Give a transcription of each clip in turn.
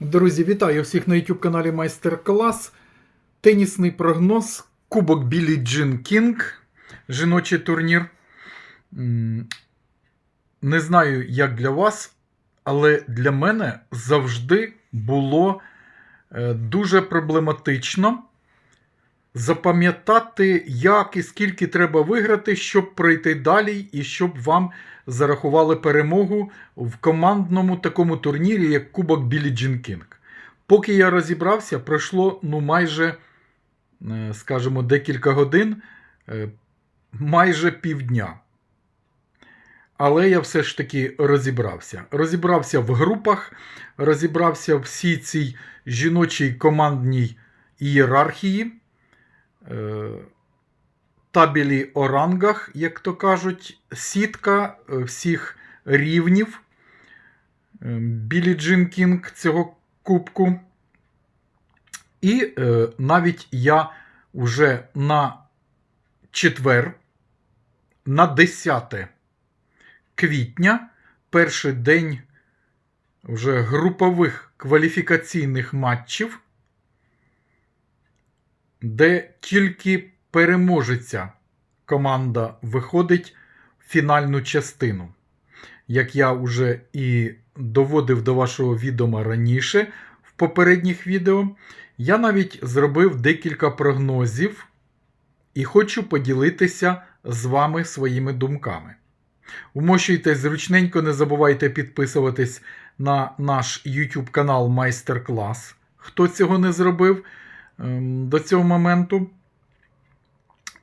Друзі, вітаю всіх на YouTube каналі Майстер Клас. Тенісний прогноз. Кубок Білі Джин Кінг. Жіночий турнір. Не знаю, як для вас, але для мене завжди було е, дуже проблематично запам'ятати, як і скільки треба виграти, щоб пройти далі, і щоб вам зарахували перемогу в командному такому турнірі, як Кубок Білі Джин Кінг. Поки я розібрався, пройшло ну майже, е, скажімо, декілька годин, е, майже півдня. Але я все ж таки розібрався. Розібрався в групах, розібрався в всій цій жіночій командній ієрархії, е, табелі орангах, як то кажуть, сітка е, всіх рівнів е, Білі Джин Кінг цього кубку. І е, навіть я вже на четвер, на 10 квітня, перший день вже групових кваліфікаційних матчів, де тільки переможеця команда виходить в фінальну частину. Як я вже і доводив до вашого відома раніше в попередніх відео, я навіть зробив декілька прогнозів і хочу поділитися з вами своїми думками. Умощуйтесь зручненько, не забувайте підписуватись на наш YouTube канал Майстер Клас. Хто цього не зробив до цього моменту.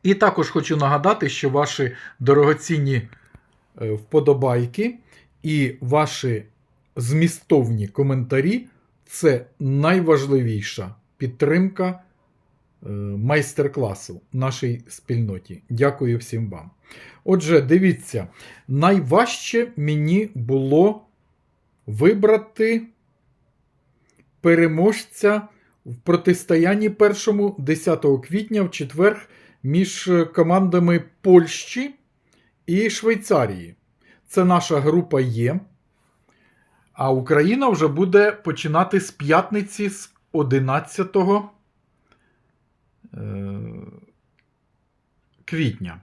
І також хочу нагадати, що ваші дорогоцінні е, вподобайки і ваші змістовні коментарі це найважливіша підтримка е, майстер-класу нашій спільноті. Дякую всім вам. Отже, дивіться, найважче мені було вибрати переможця в протистоянні першому 10 квітня в четвер між командами Польщі і Швейцарії. Це наша група Є. А Україна вже буде починати з п'ятниці з 11 е, квітня.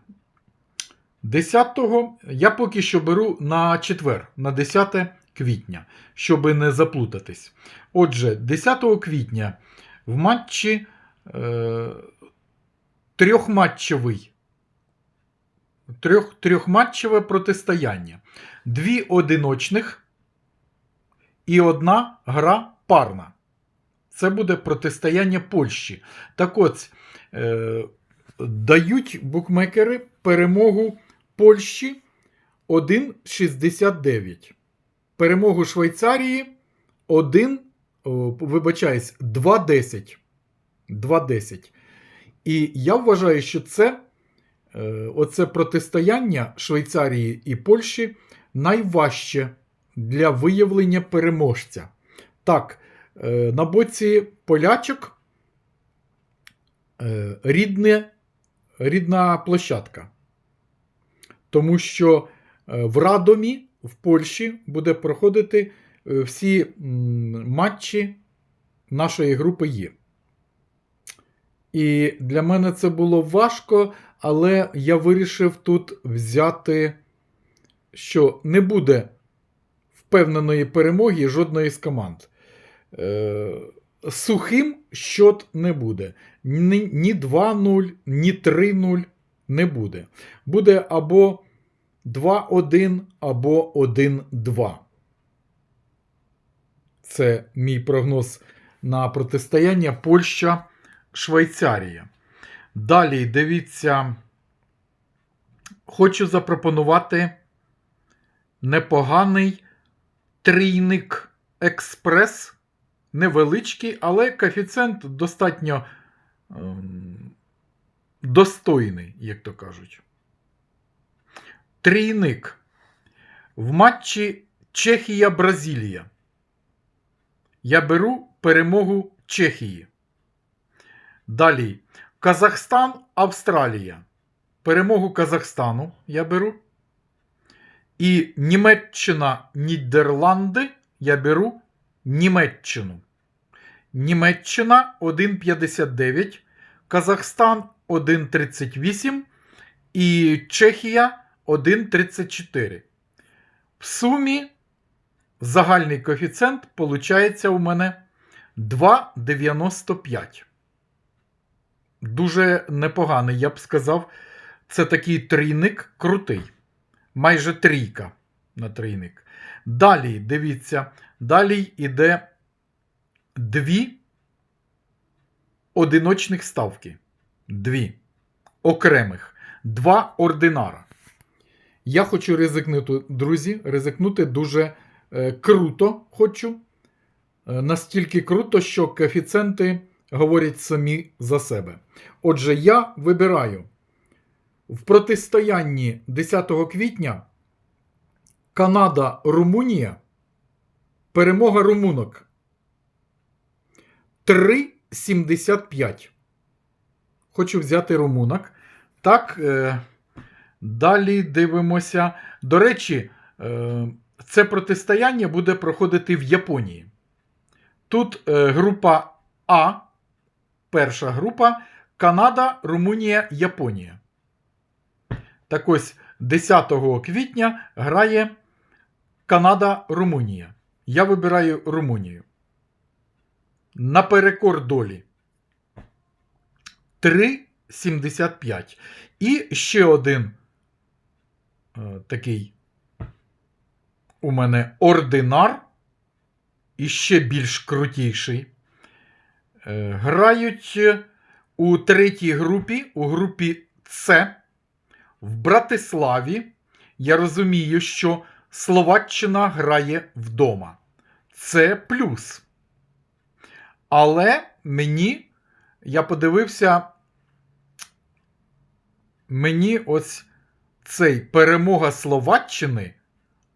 10-го я поки що беру на четвер, на 10 квітня, щоб не заплутатись. Отже, 10 квітня в матчі е, трьохматчевий. Трьох, трьохматчеве протистояння. Дві одиночних і одна гра парна. Це буде протистояння Польщі. Так от, е, дають букмекери перемогу Польщі 1,69. Перемогу Швейцарії 1, о, вибачаюсь, 2,10. 2,10. І я вважаю, що це е, оце протистояння Швейцарії і Польщі найважче для виявлення переможця. Так, е, на боці полячок е, рідне, рідна площадка. Тому що е, в Радомі в Польщі буде проходити е, всі матчі нашої групи Є. І для мене це було важко, але я вирішив тут взяти, що не буде впевненої перемоги жодної з команд. Е, Сухим щот не буде. Ні 2-0, ні 3-0 не буде. Буде або 2-1, або 1-2. Це мій прогноз на протистояння Польща. Швейцарія. Далі дивіться, хочу запропонувати непоганий трійник експрес. Невеличкий, але коефіцієнт достатньо ем, достойний, як то кажуть. Трійник. В матчі Чехія-Бразилія. Я беру перемогу Чехії. Далі. Казахстан, Австралія. Перемогу Казахстану я беру. І Німеччина, Нідерланди я беру Німеччину. Німеччина 1,59, Казахстан 1,38 і Чехія 1,34. В сумі загальний коефіцієнт виходить у мене 2,95. Дуже непоганий, я б сказав. Це такий трійник крутий. Майже трійка на трійник. Далі, дивіться, далі йде дві одиночних ставки. Дві окремих, два ординара. Я хочу ризикнути, друзі, ризикнути дуже круто хочу. Е, настільки круто, що коефіцієнти говорять самі за себе. Отже, я вибираю в протистоянні 10 квітня Канада-Румунія. Перемога румунок 3,75. Хочу взяти румунок. Так, е, далі дивимося. До речі, е, це протистояння буде проходити в Японії. Тут е, група А, перша група Канада, Румунія, Японія. Так ось 10 квітня грає Канада-Румунія. Я вибираю Румунію. Наперекор долі. 3,75. І ще один е, такий у мене ординар. І ще більш крутіший. Е, грають у третій групі, у групі С. В Братиславі. Я розумію, що Словаччина грає вдома. Це плюс. Але мені, я подивився, мені ось цей перемога Словаччини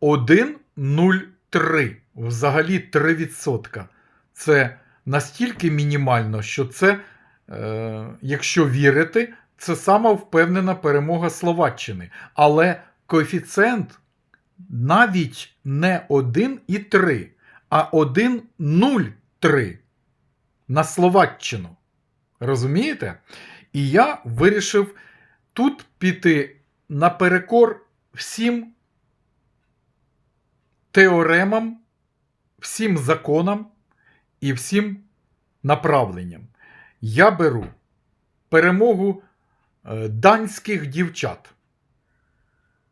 1,03. Взагалі 3%. Це настільки мінімально, що це, е, якщо вірити, це сама впевнена перемога Словаччини. Але коефіцієнт навіть не 1,3, а 1,03 на Словаччину. Розумієте? І я вирішив тут піти наперекор всім теоремам, всім законам і всім направленням. Я беру перемогу е, данських дівчат.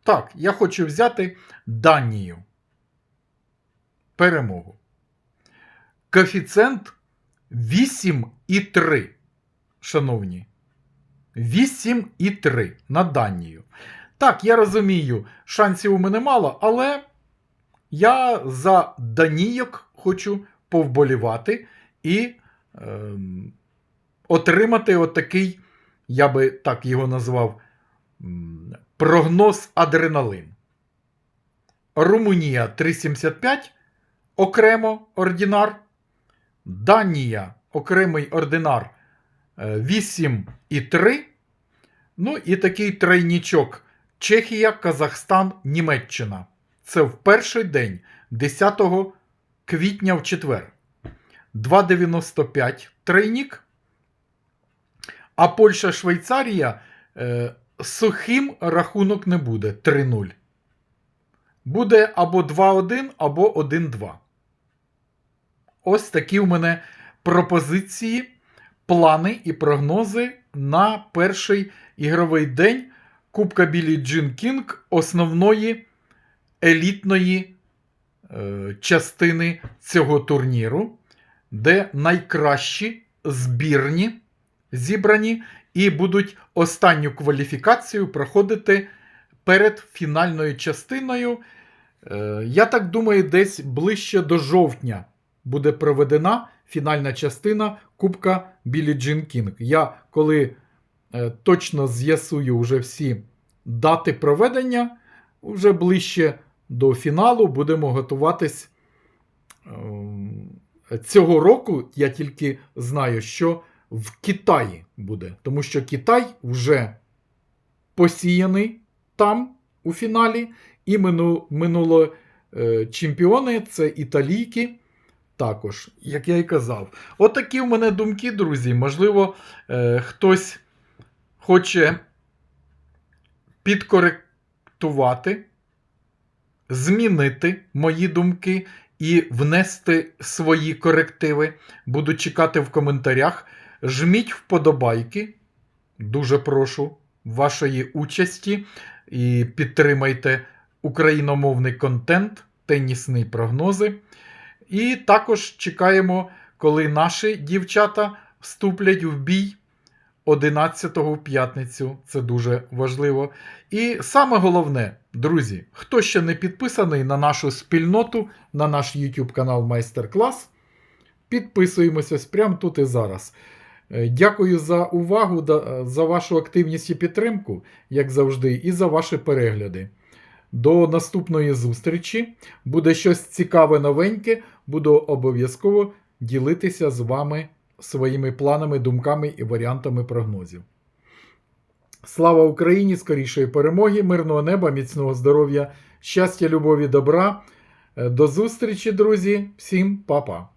Так, я хочу взяти Данію. Перемогу. Коефіцієнт 8,3. Шановні. 8,3 на Данію. Так, я розумію, шансів у мене мало, але я за Данійок хочу повболівати і е, отримати отакий, я би так його назвав, прогноз адреналин. Румунія 3,75 окремо ординар. Данія окремий ординар е, 8,3. Ну і такий тройнічок Чехія, Казахстан, Німеччина. Це в перший день 10 квітня в четвер. 2,95 тройнік. А Польща, Швейцарія е, сухим рахунок не буде 3-0. Буде або 2-1, або 1-2. Ось такі у мене пропозиції, плани і прогнози на перший ігровий день Кубка Білі Джин Кінг основної елітної е, частини цього турніру, де найкращі збірні зібрані і будуть останню кваліфікацію проходити перед фінальною частиною. Е, я так думаю, десь ближче до жовтня буде проведена фінальна частина Кубка Білі Джин Кінг. Я коли е, точно з'ясую вже всі дати проведення, вже ближче до фіналу будемо готуватись. ем, Цього року я тільки знаю, що в Китаї буде, тому що Китай вже посіяний там у фіналі, і мину, минуло е, чемпіони це італійки також, як я і казав. Отакі в мене думки, друзі. Можливо, е, хтось хоче підкоректувати, змінити мої думки і внести свої корективи. Буду чекати в коментарях. Жміть вподобайки. Дуже прошу вашої участі і підтримайте україномовний контент, тенісні прогнози. І також чекаємо, коли наші дівчата вступлять в бій 11 в п'ятницю. Це дуже важливо. І саме головне, друзі, хто ще не підписаний на нашу спільноту, на наш YouTube канал Майстер-клас, підписуємося прямо тут і зараз. Е, Дякую за увагу, за вашу активність і підтримку, як завжди, і за ваші перегляди. До наступної зустрічі. Буде щось цікаве новеньке. Буду обов'язково ділитися з вами своїми планами, думками і варіантами прогнозів. Слава Україні! Скорішої перемоги, мирного неба, міцного здоров'я, щастя, любові, добра. Е, До зустрічі, друзі! Всім па-па!